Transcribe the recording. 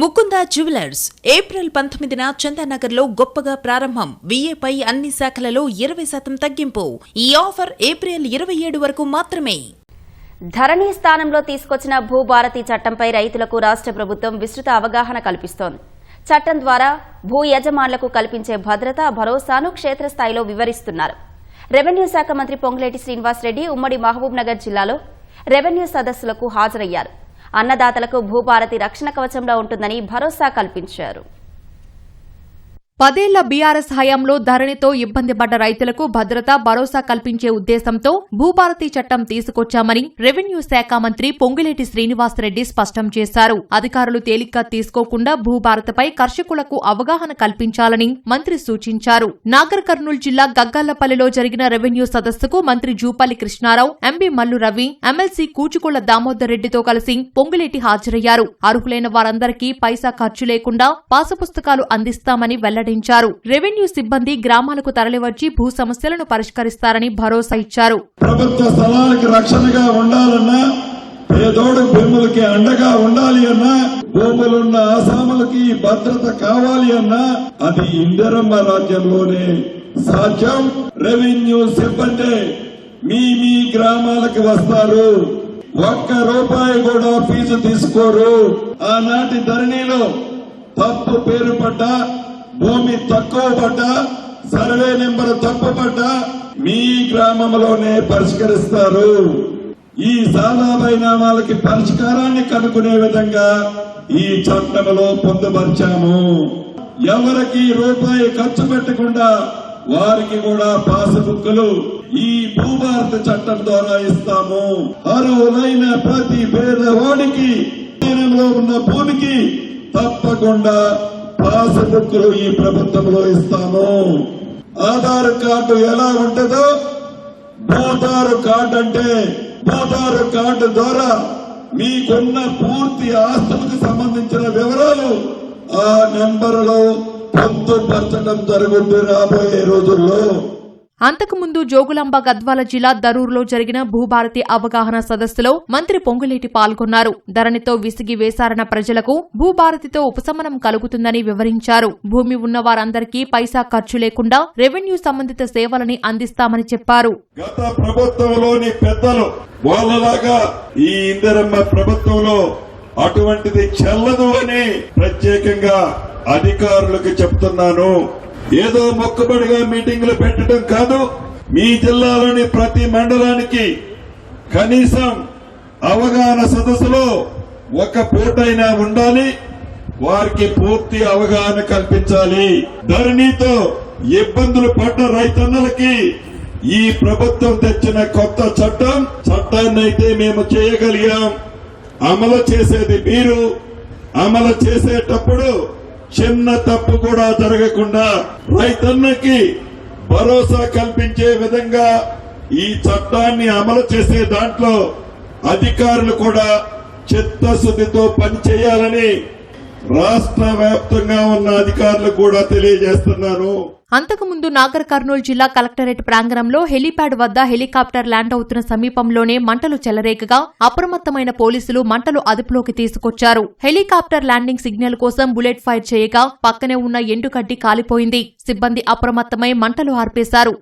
Mukunda jewellers April పంతొమ్మిదిన చందానగర్లో గొప్పగా ప్రారంభం. విఏపై అన్ని శాఖలలో ఇరవై శాతం తగ్గింపు. ఈ ఆఫర్ ఏప్రిల్ ఇరవై ఏడు వరకు మాత్రమే. ధరణి స్థానంలో తీసుకొచ్చిన భూభారతి చట్టంపై రైతులకు రాష్ట్ర ప్రభుత్వం విస్తృత అవగాహన కల్పిస్తోంది. చట్టం ద్వారా భూ యజమానులకు కల్పించే భద్రత భరోసాను క్షేత్రస్థాయిలో వివరిస్తున్నారు. రెవెన్యూ శాఖ మంత్రి పొంగులేటి శ్రీనివాసరెడ్డి ఉమ్మడి మహబూబ్నగర్ జిల్లాలో రెవెన్యూ సదస్సులకు హాజరయ్యారు. అన్నదాతలకు భూభారతి రక్షణ కవచంలో ఉంటుందని భరోసా కల్పించారు. పదేళ్ళ బీఆర్ఎస్ హయాంలో ధరణితో ఇబ్బంది పడ్డ రైతులకు భద్రత భరోసా కల్పించే ఉద్దేశంతో భూభారతి చట్టం తీసుకొచ్చామని రెవెన్యూ శాఖ మంత్రి పొంగిలేటి శ్రీనివాసరెడ్డి స్పష్టం చేశారు. అధికారులు తేలిగ్గా తీసుకోకుండా భూభారతపై కర్షకులకు అవగాహన కల్పించాలని మంత్రి సూచించారు. నాగర్ కర్నూలు జిల్లా గగ్గాలపల్లిలో జరిగిన రెవెన్యూ సదస్సుకు మంత్రి జూపల్లి కృష్ణారావు ఎంబీ మల్లు రవి ఎమ్మెల్సీ కూచుకుళ్ళ దామోదర్ రెడ్డితో కలిసి పొంగిలేటి హాజరయ్యారు. అర్హులైన వారందరికీ పైసా ఖర్చు లేకుండా పాసపుస్తకాలు అందిస్తామని వెల్లడించారు. రెవెన్యూ సిబ్బంది గ్రామాలకు తరలివచ్చి భూ సమస్యలను పరిష్కరిస్తారని భరోసా ఇచ్చారు. ప్రభుత్వ స్థలాలకి రక్షణగా ఉండాలన్నా పేదోడు భూములకి అండగా ఉండాలి అన్నా భూములున్న ఆసాములకి భద్రత కావాలి అన్నా అది ఇందిరమ్మ రాజ్యంలోనే సాధ్యం. రెవెన్యూ సిబ్బంది మీ మీ గ్రామాలకు వస్తారు. ఒక్క రూపాయి కూడా ఫీజు తీసుకోరు. ఆనాటి ధరణిలో తప్పు పేరు పడ్డా భూమి తక్కువ పడ్డా సర్వే నెంబర్ తప్పు పడ్డా మీ గ్రామంలోనే పరిష్కరిస్తారు. ఈ సాదా నామాలకి పరిష్కారాన్ని కనుక్కునే విధంగా ఈ చట్టంలో పొందుపరిచాము. ఎవరికి రూపాయి ఖర్చు పెట్టకుండా వారికి కూడా పాసుబుక్కులు ఈ భూభారత చట్టం ద్వారా ఇస్తాము. అర్హులైన ప్రతి పేదవాడికి ఉన్న భూమికి తప్పకుండా పాసుబుక్కులు ఈ ప్రభుత్వంలో ఇస్తాము. ఆధార్ కార్డు ఎలా ఉంటుందో? భూతారు కార్డు అంటే భూతారు కార్డు ద్వారా మీకున్న పూర్తి ఆస్తులకు సంబంధించిన వివరాలు ఆ నెంబర్లో పొందుపరచడం జరుగుతుంది రాబోయే రోజుల్లో. అంతకుముందు జోగులాంబ గద్వాల జిల్లా దరూరులో జరిగిన భూభారతి అవగాహన సదస్సులో మంత్రి పొంగులేటి పాల్గొన్నారు. ధరణితో విసిగి వేసారన్న ప్రజలకు భూభారతితో ఉపశమనం కలుగుతుందని వివరించారు. భూమి ఉన్న వారందరికీ పైసా ఖర్చు లేకుండా రెవెన్యూ సంబంధిత సేవలని అందిస్తామని చెప్పారు. గత ప్రభుత్వంలోని పెద్దలు వాళ్ళలాగా ఈ ప్రభుత్వంలో అటువంటిది చెల్లదు అని ప్రత్యేకంగా అధికారులకు చెప్తున్నాను. ఏదో మొక్కబడిగా మీటింగ్లు పెట్టడం కాదు. మీ జిల్లాలోని ప్రతి మండలానికి కనీసం అవగాహన సదస్సులో ఒక పూటైనా ఉండాలి. వారికి పూర్తి అవగాహన కల్పించాలి. ధరణితో ఇబ్బందులు పడ్డ రైతన్నలకి ఈ ప్రభుత్వం తెచ్చిన కొత్త చట్టం చట్టాన్ని అయితే మేము చేయగలిగాం. అమలు చేసేది మీరు. అమలు చేసేటప్పుడు చిన్న తప్పు కూడా జరగకుండా రైతన్నకి భరోసా కల్పించే విధంగా ఈ చట్టాన్ని అమలు చేసే దాంట్లో అధికారులు కూడా చిత్తశుద్ధితో పనిచేయాలని రాష్ట్ర వ్యాప్తంగా ఉన్న అధికారులు కూడా తెలియజేస్తున్నాను. అంతకుముందు నాగర్ కర్నూలు జిల్లా కలెక్టరేట్ ప్రాంగణంలో హెలీప్యాడ్ వద్ద హెలికాప్టర్ ల్యాండ్ అవుతున్న సమీపంలోనే మంటలు చెలరేగగా అప్రమత్తమైన పోలీసులు మంటలు అదుపులోకి తీసుకొచ్చారు. హెలికాప్టర్ ల్యాండింగ్ సిగ్నల్ కోసం బుల్లెట్ ఫైర్ చేయగా పక్కనే ఉన్న ఎండుగడ్డి కాలిపోయింది. సిబ్బంది అప్రమత్తమై మంటలు ఆర్పేశారు.